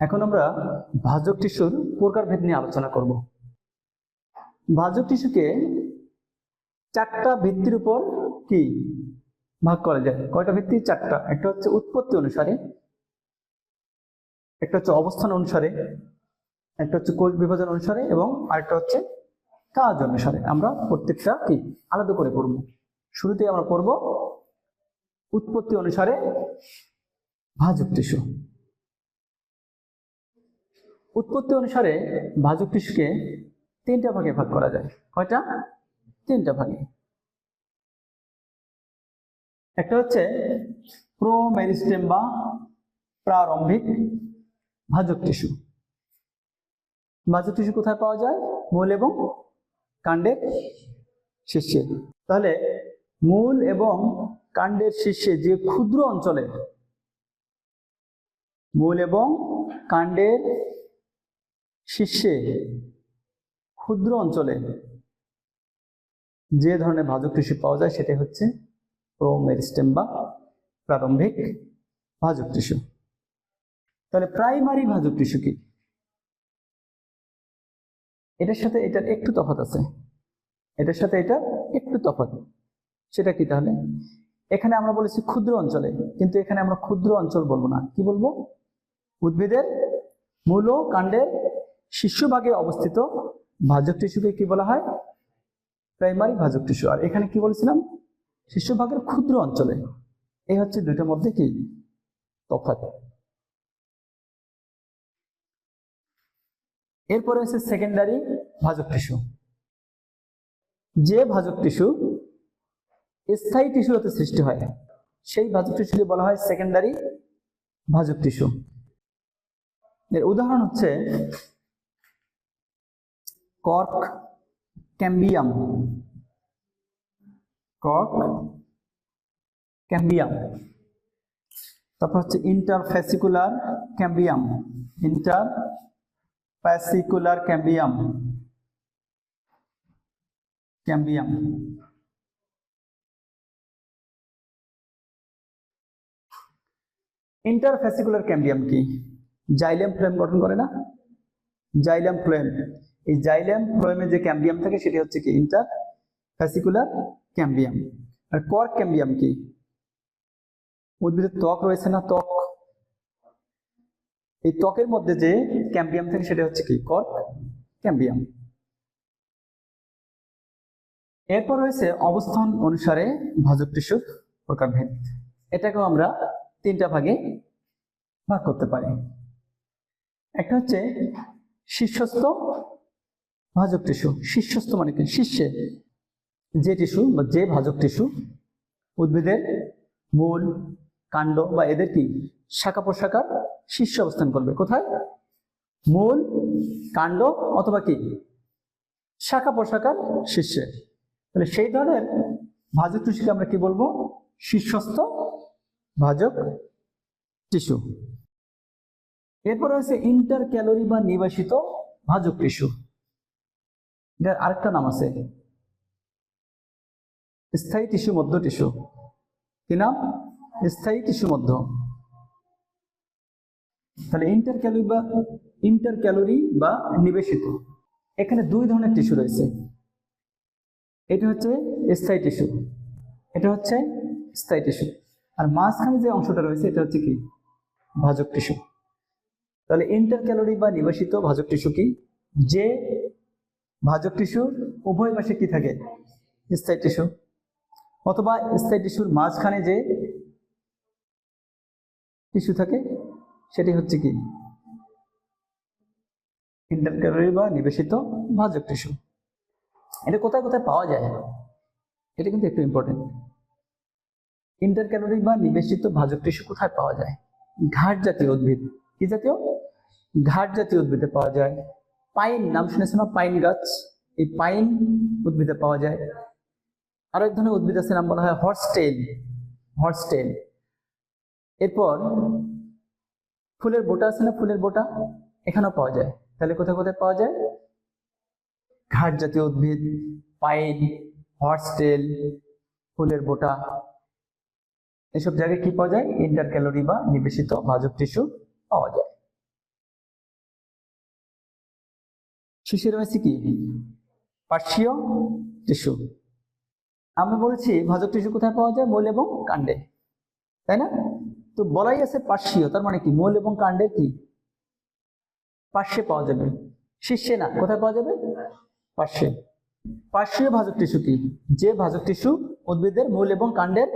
এখন আমরা ভাজক টিস্যুর প্রকারভেদ নিয়ে আলোচনা করব। ভাজক টিস্যুকে চারটা ভিত্তির উপর কি ভাগ করা যায়? কয়টা ভিত্তি? চারটা। একটা হচ্ছে উৎপত্তি অনুসারে, একটা হচ্ছে অবস্থান অনুসারে, একটা হচ্ছে কোষ বিভাজন অনুসারে এবং আরেকটা হচ্ছে কাজ অনুসারে। আমরা প্রত্যেকটা কি আলাদা করে পড়ব। শুরুতে আমরা পড়ব উৎপত্তি অনুসারে ভাজক টিস্যু। উৎপত্তি অনুসারে ভাজক টিস্যুকে তিনটা ভাগে ভাগ করা যায়। কয়টা? তিনটা ভাগে। একটা হচ্ছে প্রোমেরিস্টেম বা প্রারম্ভিক ভাজক টিস্যু। ভাজক টিস্যু কোথায় পাওয়া যায়? মূল এবং কাণ্ডের শীর্ষে। তাহলে মূল এবং কাণ্ডের শীর্ষে যে ক্ষুদ্র অঞ্চলে, মূল এবং কাণ্ডের শীর্ষে ক্ষুদ্র অঞ্চলে যে ধরনের ভাজক টিস্যু পাওয়া যায় সেটা হচ্ছে প্রোমেরিস্টেম বা প্রারম্ভিক ভাজক টিস্যু। তাহলে প্রাইমারি ভাজক টিস্যু কি? এটার সাথে এটার একটু তফাত আছে। এটার সাথে এটা একটু তফাত সেটা কি তাহলে? এখানে আমরা বলেছি ক্ষুদ্র অঞ্চলে, কিন্তু এখানে আমরা ক্ষুদ্র অঞ্চল বলব না। কি বলব? উদ্ভিদের মূল কাণ্ডের শীর্ষভাগে অবস্থিত ভাজক টিস্যুকে কি বলা হয়? প্রাইমারি ভাজক টিস্যু। আর এখানে কি বলেছিলাম? শীর্ষভাগের ক্ষুদ্র অঞ্চলে। এই হচ্ছে দুইটার মধ্যে কি? তফাৎ। এরপরে হচ্ছে সেকেন্ডারি ভাজক টিস্যু। যে ভাজক টিস্যু স্থায়ী টিস্যু হতে সৃষ্টি হয়, সেই ভাজক টিস্যুকে বলা হয় সেকেন্ডারি ভাজক টিস্যু। এর উদাহরণ হচ্ছে কর্ক ক্যাম্বিয়াম কর্ক ক্যাম্বিয়াম তারপর হচ্ছে interfascicular cambium inter fascicular cambium. Cambium. Interfascicular cambium কি? জাইলেম ফ্লেম গঠন করে না? জাইলেম ফ্লেম এই জাইলেম ফ্লেমে যে ক্যাম্বিয়াম থাকে সেটি হচ্ছে কি? ইন্টার ফ্যাসিকুলার ক্যাম্বিয়াম আর কর্ক ক্যাম্বিয়াম কি? উদ্ভিদের ত্বক রয়েছে না ত্বক? এই ত্বকের মধ্যে যে ক্যাম্বিয়াম থাকে সেটা হচ্ছে কি? কর্ক ক্যাম্বিয়াম এরপর রয়েছে অবস্থান অনুসারে ভাজক টিস্যুর প্রকারভেদ। এটাকেও আমরা তিনটা ভাগে ভাগ করতে পারি। একটা হচ্ছে শীর্ষস্থ ভাজক টিস্যু, শীর্ষস্থ মানে কি? শীর্ষে যে টিস্যু বা যে ভাজক টিস্যু, উদ্ভিদের মূল কাণ্ড বা এদের কি? শাখা প্রশাখার শীর্ষে অবস্থান করবে। কোথায়? মূল কাণ্ড অথবা কি? শাখা প্রশাখার শীর্ষে। তাহলে সেই ধরনের ভাজক টিস্যুকে আমরা কি বলব? শীর্ষস্থ ভাজক টিস্যু। এরপর রয়েছে ইন্টার ক্যালোরি বা নিবাসিত ভাজক টিস্যু। এটার আরেকটা নাম আছে। স্থায়ী টিস্যু মধ্য টিস্যু। কি নাম? স্থায়ী টিস্যু মধ্য। তাহলে ইন্টার ক্যালোরি বা ইন্টার ক্যালোরি বা নিবেশিত। এখানে দুই ধরনের টিস্যু রয়েছে। এটা হচ্ছে স্থায়ী টিস্যু, এটা হচ্ছে স্থায়ী টিস্যু। আর মাঝখানে যে অংশটা রয়েছে, এটা হচ্ছে কি? ভাজক টিস্যু। তাহলে ইন্টার ক্যালোরি বা নিবেশিত ভাজক টিস্যু কি? যে ভাজক টিস্যু, উভয় পাশে কি থাকে? স্থায়ী টিস্যু। অথবা স্থায়ী টিস্যুর মাঝখানে যে টিস্যু থাকে, সেটি হচ্ছে কি? ইন্টারক্যালোরি বা নিবেশিত ভাজক টিস্যু। এটা কোথায় কোথায় পাওয়া যায়? এটা কিন্তু একটু ইম্পর্টেন্ট ইন্টারক্যালোরি বা নিবেশিত ভাজক টিস্যু কোথায় পাওয়া যায়? ঘাট জাতীয় উদ্ভিদ। কি জাতীয়? ঘাট জাতীয় উদ্ভিদে পাওয়া যায়। পাইন, নাম শুনেছেন না? পাইন গাছ। এই পাইন উদ্ভিদে পাওয়া যায়। আরও এক ধরনের উদ্ভিদ আছে, নাম বলা হয় হর্সটেল হর্সটেল এরপর ফুলের বোটা আছে না? ফুলের বোটা? এখানেও পাওয়া যায়। তাহলে কোথায় কোথায় পাওয়া যায়? ঘাট জাতীয় উদ্ভিদ, পাইন হর্সটেল ফুলের বোটা। এসব জায়গায় কি পাওয়া যায়? ইন্টার ক্যালোরি বা নিবেশিত ভাজক টিস্যু পাওয়া যায়। শিশির রয়েছে কি? পার্শ্বীয় টিস্যু। আমরা বলেছি ভাজক টিস্যু কোথায় পাওয়া যায়? মূল এবং কাণ্ডে। তাই না? তো বলাই আছে পার্শ্বীয়, তার মানে কি? মূল এবং কাণ্ডের কি? পার্শ্বে পাওয়া যাবে। শীর্ষে না, কোথায় পাওয়া যাবে? পার্শ্বে। পার্শ্বীয় ভাজক টিস্যু কি? যে ভাজক টিস্যু উদ্ভিদের মূল এবং কাণ্ডের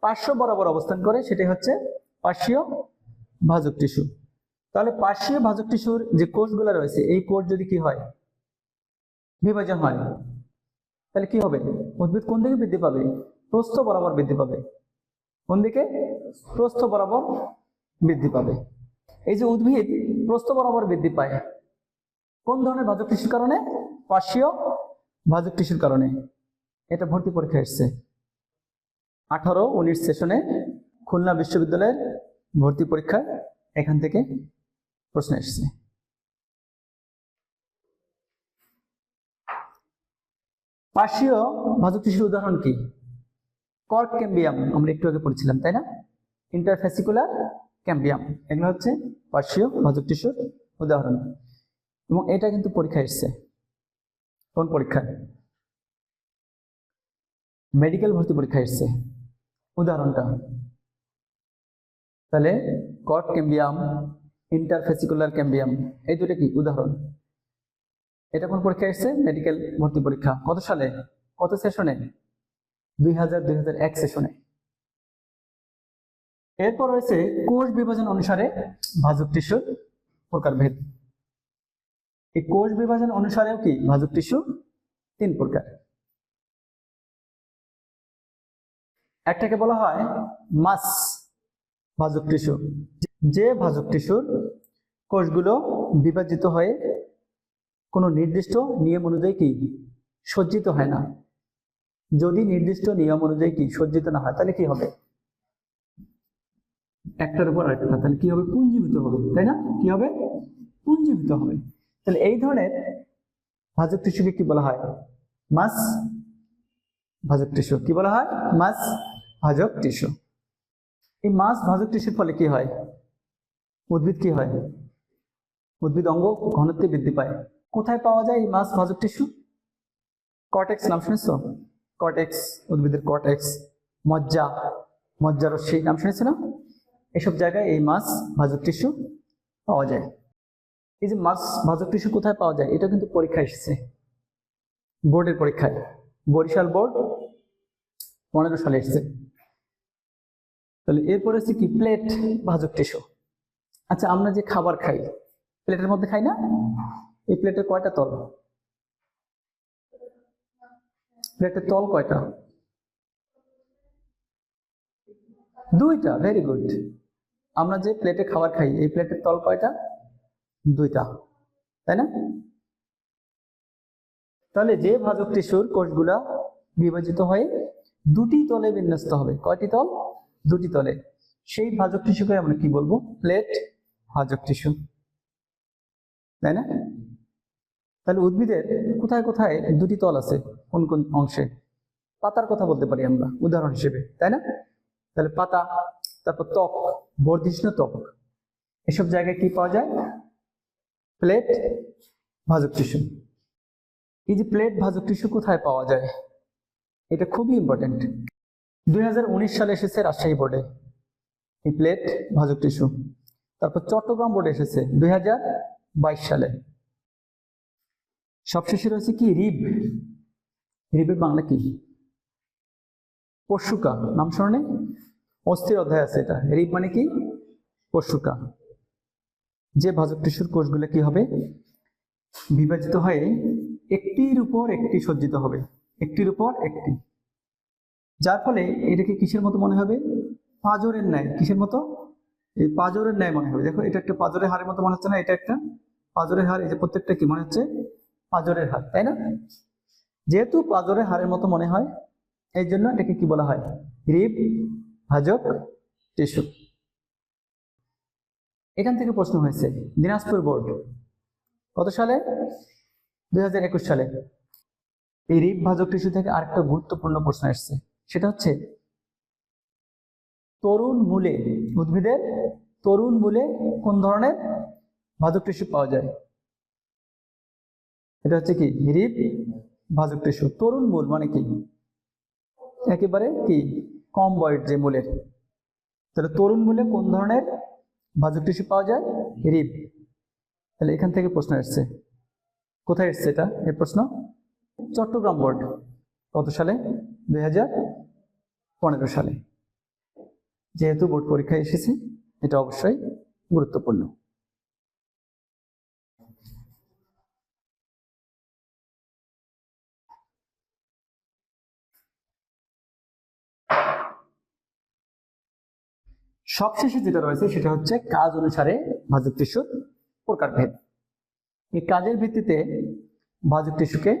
পার্শ্ব বরাবর অবস্থান করে, সেটাই হচ্ছে পার্শ্বীয় ভাজক টিস্যু। তাহলে পার্শ্বীয় ভাজক টিস্যুর যে কোষগুলো রয়েছে, এই কোষ যদি কি হয়? বিভাজন হয়। তাহলে কি হবে? উদ্ভিদ কোন দিকে বৃদ্ধি পাবে? প্রস্থ বরাবর বৃদ্ধি পাবে। কোন দিকে? প্রস্থ বরাবর বৃদ্ধি পাবে। এই যে উদ্ভিদ প্রস্থ বরাবর বৃদ্ধি পায়, কোন ধরনের ভাজক টিস্যুর কারণে? পার্শ্বীয় ভাজক টিস্যুর কারণে। এটা ভর্তি পরীক্ষা এসছে। আঠারো উনিশ সেশনে খুলনা বিশ্ববিদ্যালয়ের ভর্তি পরীক্ষায় এখান থেকে প্রশ্ন এসছে পার্শ্বীয় ভাজক টিস্যুর উদাহরণ কি? কর্ক ক্যাম্বিয়াম আমরা একটু আগে পড়েছিলাম, তাই না? ইন্টারফেসিকুলার ক্যাম্বিয়াম এগুলো হচ্ছে পার্শ্বীয় ভাজক টিস্যুর উদাহরণ। এবং এটা কিন্তু পরীক্ষায় এসছে। কোন পরীক্ষায় মেডিকেল ভর্তি পরীক্ষা এসছে। উদাহরণটা। তাহলে কট ক্যাম্বিয়াম ইন্টারফেসিকুলার ক্যাম্বিয়াম এই দুটো কি? উদাহরণ। এটা কোন পরীক্ষা এসছে? মেডিকেল ভর্তি পরীক্ষা। কত সালে? কত সেশনে এরপর রয়েছে কোষ বিভাজন অনুসারে এই কোষ বিভাজন অনুসারেও কি? ভাজক টিস্যু, তিন প্রকার। একটাকে বলা হয় মাস ভাজক টিস্যু। যে ভাজক টিস্যুর কোষগুলো বিভাজিত হয়ে কোনো নির্দিষ্ট নিয়ম অনুযায়ী কি সজ্জিত হয় না? যদি নির্দিষ্ট নিয়ম অনুযায়ী কি সজ্জিত না হয়, তাহলে কি হবে? একটার উপর আরেকটা তাহলে কি হবে? পুঞ্জীভূত হবে, তাই না? কি হবে? পুঞ্জীভূত হবে। তাহলে এই ধরনের ভাজক টিস্যুকে কি বলা হয়? মাস ভাজক টিস্যু। কি বলা হয়? মাস ভাজক টিস্যু। এই মাস ভাজক টিস্যুর ফলে কি হয়? উদ্ভিদ কি হয়? উদ্ভিদ অঙ্গ ঘনত্বে বৃদ্ধি পায়। কোথায় পাওয়া যায় এই মাস ভাজক টিস্যু? কটেক্স নাম শুনেছ? কটেক্স উদ্ভিদের কটেক্স মজ্জা মজ্জারস্যি নাম শুনেছ না? এসব জায়গায় এই মাছ ভাজক টিস্যু পাওয়া যায়। এই যে মাছ ভাজক টিস্যু কোথায় পাওয়া যায়? এটা কিন্তু পরীক্ষা এসেছে। বোর্ডের পরীক্ষায়। বরিশাল বোর্ড পনেরো সালে এসেছে। তাহলে এরপরে হচ্ছে কি? প্লেট ভাজক টিস্যু। আচ্ছা আমরা যে খাবার খাই প্লেটের মধ্যে খাই না? এই প্লেটের কয়টা তল? প্লেটের তল কয়টা? দুইটা ভেরি গুড আমরা যে প্লেটে খাবার খাই, এই প্লেটের তল কয়টা? দুইটা, তাই না? তাহলে যে ভাজক টিস্যুর কোষগুলা বিভাজিত হয়ে দুটি তলে বিন্যস্ত হবে। কয়টি তল? দুটি তলে। সেই ভাজক টিস্যুকে আমরা কি বলব? প্লেট ভাজক টিস্যু। তাই না? তাহলে উদ্ভিদের কোথায় কোথায় দুটি তল আছে? কোন কোন অংশে? পাতার কথা বলতে পারি আমরা, উদাহরণ হিসেবে, তাই না? তাহলে পাতা, তারপর ত্বক, বর্ধিষ্ণু ত্বক। এসব জায়গায় কি পাওয়া যায়? প্লেট, ভাজক টিস্যু। এই যে প্লেট, ভাজক টিস্যু কোথায় পাওয়া যায়? এটা খুবই ইম্পর্টেন্ট দুই হাজার উনিশ সালে এসেছে রাজশাহী বোর্ডে। এই প্লেট, ভাজক টিস্যু। তারপর চট্টগ্রাম বোর্ডে এসেছে। দুই হাজার সালে। সবশেষে রয়েছে কি? রিব। রিবের বাংলা কি? পশুকা। নাম স্মরণে অস্থির অধ্যায় আছে এটা। রিব মানে কি? পশুকা। যে ভাজক টিস্যুর কোষগুলো কি হবে? বিভাজিত হয়ে একটির উপর একটি সজ্জিত হবে। একটির উপর একটি। যার ফলে এটাকে কিসের মতো মনে হবে? পাজরের ন্যায়। কিসের মতো? এই পাজরের ন্যায় মনে হবে। দেখো, এটা একটা পাজরের হারের মতো মনে হচ্ছে না? এটা একটা পাজরের হার এই যে প্রত্যেকটা কি মনে হচ্ছে? পাজরের হার তাই না? যেহেতু পাজরের হারের মতো মনে হয়, এই জন্য এটাকে কি বলা হয়? রিব, ভাজক, টিস্যু। এখান থেকে প্রশ্ন হয়েছে, দিনাজপুর বোর্ড কত সালে? দুই হাজার একুশ সালে। এই রিব, ভাজক, টিস্যু থেকে আরেকটা গুরুত্বপূর্ণ প্রশ্ন এসছে। সেটা হচ্ছে, তরুণ মূলে উদ্ভিদের, তরুণ মূলে কোন ধরনের ভাজক টিস্যু পাওয়া যায়। এটা হচ্ছে কি? রিপ ভাজক টিস্যু। তরুণ মূল মানে কি? একেবারে কি? কম বয়স যে মূলের। তাহলে তরুণ মূলে কোন ধরনের ভাজক টিস্যু পাওয়া যায়? রিপ তাহলে এখান থেকে প্রশ্ন এসছে। কোথায় এসছে এটা? এই প্রশ্ন চট্টগ্রাম বোর্ড। কত সালে? দুই হাজার পনেরো সালে। যেহেতু বোর্ড পরীক্ষায় এসেছে, এটা অবশ্যই গুরুত্বপূর্ণ। সবশেষে যেটা রয়েছে সেটা হচ্ছে কাজ অনুসারে ভাজক টিস্যুর প্রকারভেদ এই কাজের ভিত্তিতে ভাজক টিস্যুকে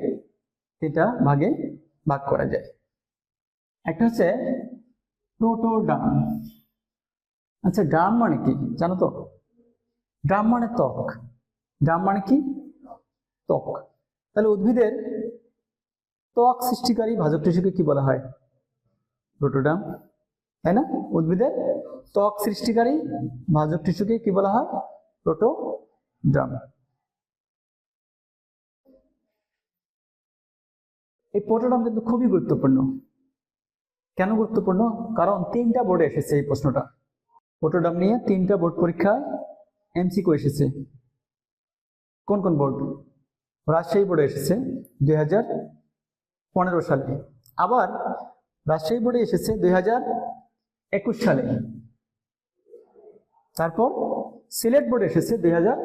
তিনটা ভাগে ভাগ করা যায়। একটা হচ্ছে প্রোটোডাম। আচ্ছা ডাম মানে কি জানো তো? ডাম মানে ত্বক। ডাম মানে কি? ত্বক। তাহলে উদ্ভিদের ত্বক সৃষ্টিকারী ভাজক টিস্যুকে কি বলা হয়? প্রোটোডাম। তাই না? উদ্ভিদের ত্বক সৃষ্টিকারী ভাজক টিস্যুকে কি বলা হয়? প্রোটোডাম। এই প্রোটোডাম কিন্তু খুবই গুরুত্বপূর্ণ। কেন গুরুত্বপূর্ণ? কারণ তিনটা বোর্ডে এসেছে এই প্রশ্নটা। প্রোটোডাম নিয়ে তিনটা বোর্ড পরীক্ষায় এমসিকিউ এসেছে। কোন কোন বোর্ড? রাজশাহী বোর্ডে এসেছে দুই হাজার পনেরো সালে। আবার রাজশাহী বোর্ডে এসেছে দুই হাজার একুশ সালে। তারপর সিলেট বোর্ড এসেছে দুই হাজার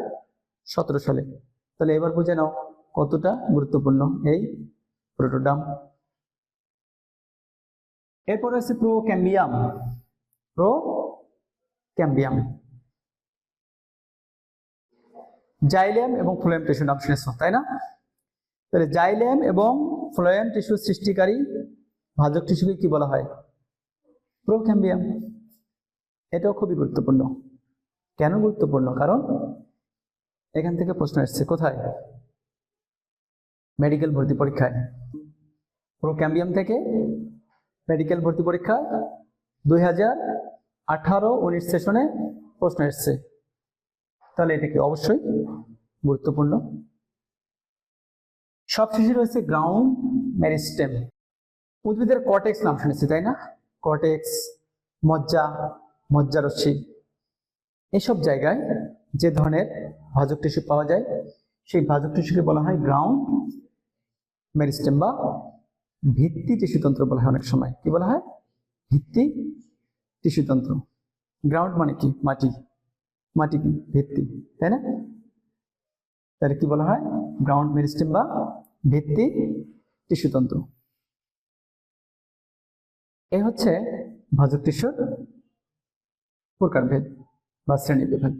সতেরো সালে। তাহলে এবার বুঝে নাও কতটা গুরুত্বপূর্ণ এই প্রোটোডাম। এরপর আছে procambium. Procambium. Xylem এবং ফ্লোয়েম টিস্যু নাম শুনেছ, তাই না? তাহলে জাইলেম এবং ফ্লোয়েম টিস্যু সৃষ্টিকারী ভাজক টিস্যুকে কি বলা হয়? প্রোক্যাম্বিয়াম এটাও খুবই গুরুত্বপূর্ণ। কেন গুরুত্বপূর্ণ? কারণ এখান থেকে প্রশ্ন এসছে, কোথায়? মেডিকেল ভর্তি পরীক্ষায়। প্রোক্যাম্বিয়াম থেকে মেডিকেল ভর্তি পরীক্ষা দুই হাজার আঠারো উনিশ সেশনে প্রশ্ন এসছে। তাহলে এটাকে অবশ্যই গুরুত্বপূর্ণ? সবশেষে রয়েছে গ্রাউন্ড মেরিস্টেম উদ্ভিদের কটেক্স নাম শুনেছি, তাই না? কটেক্স মজ্জা মজ্জারস্যি এসব জায়গায় যে ধরনের ভাজক টিস্যু পাওয়া যায়, সেই ভাজক টিস্যুকে বলা হয় গ্রাউন্ড মেরিস্টেম বা ভিত্তি টিস্যুতন্ত্র বলা হয় অনেক সময়। কি বলা হয়? ভিত্তি টিস্যুতন্ত্র গ্রাউন্ড মানে কি? মাটি। মাটি কি? ভিত্তি। তাই না? তাহলে কি বলা হয়? গ্রাউন্ড মেরিস্টেম বা ভিত্তি টিস্যুতন্ত্র এ হচ্ছে ভাজক টিস্যুর প্রকারভেদ বা শ্রেণি বিভাগ